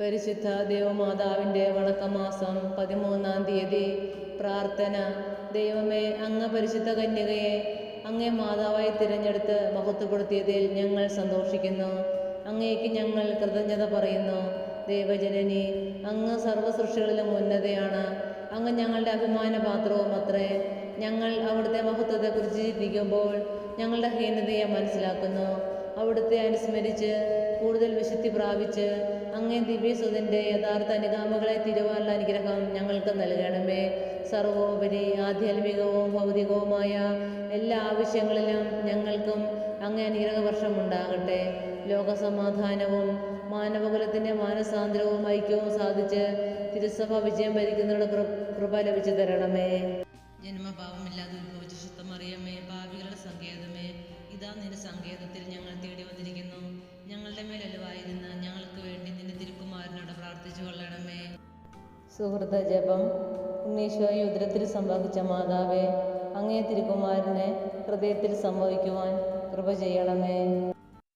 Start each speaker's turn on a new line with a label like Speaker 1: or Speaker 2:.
Speaker 1: പരിശുദ്ധ ദേവമാതാവിന്റെ വണക്കമാസം പതിമൂന്നാം തീയതി പ്രാർത്ഥന. ദൈവമേ അങ്ങ് പരിശുദ്ധ കന്യകയെ അങ്ങേ മാതാവായി തിരഞ്ഞെടുത്ത് മഹത്വപ്പെടുത്തിയതിൽ ഞങ്ങൾ സന്തോഷിക്കുന്നു. അങ്ങേക്ക് ഞങ്ങൾ കൃതജ്ഞത പറയുന്നു. ദൈവജനനി അങ്ങ് സർവസൃഷ്ടികളിലും ഉന്നതയാണ്. അങ്ങ് ഞങ്ങളുടെ അഭിമാന പാത്രവും അത്രേ. ഞങ്ങൾ അവിടുത്തെ മഹത്വത്തെക്കുറിച്ച് ചിന്തിക്കുമ്പോൾ ഞങ്ങളുടെ ഹീനതയെ മനസ്സിലാക്കുന്നു. അവിടുത്തെ അനുസ്മരിച്ച് കൂടുതൽ വിശുദ്ധി പ്രാപിച്ച് അങ്ങേ ദിവ്യസുതന്റെ യഥാർത്ഥ അനുഗാമികളെ തിരുവാനുള്ള അനുഗ്രഹം ഞങ്ങൾക്ക് നൽകണമേ. സർവോപരി ആധ്യാത്മികവും ഭൗതികവുമായ എല്ലാ ആവശ്യങ്ങളിലും ഞങ്ങൾക്കും അങ്ങേ അനുഗ്രഹ വർഷം ഉണ്ടാകട്ടെ. ലോകസമാധാനവും മാനവകുലത്തിന്റെ മാനസാന്തരവും ഐക്യവും സാധിച്ച് തിരുസഭ വിജയം ഭരിക്കുന്നവരുടെ കൃപ ലഭിച്ചു തരണമേ. ജന്മഭാവമില്ലാതെ ഉത്ഭവിച്ച ശുദ്ധമറിയമേ ഇതാ നിന്റെ സങ്കേതത്തിൽ ഞങ്ങൾ തേടി വന്നിരിക്കുന്നു. ഞങ്ങളുടെ മേൽ അലുവായിരുന്ന് ഞങ്ങൾക്ക് വേണ്ടി നിന്റെ തിരുക്കുമാരനോട് പ്രാർത്ഥിച്ചു കൊള്ളണമേ. സുഹൃത ജപം. ഉണ്ണീശോയെ ഉദരത്തിൽ സംഭവിച്ച മാതാവേ അങ്ങേ തിരുക്കുമാരനെ ഹൃദയത്തിൽ സംഭവിക്കുവാൻ കൃപ ചെയ്യണമേ.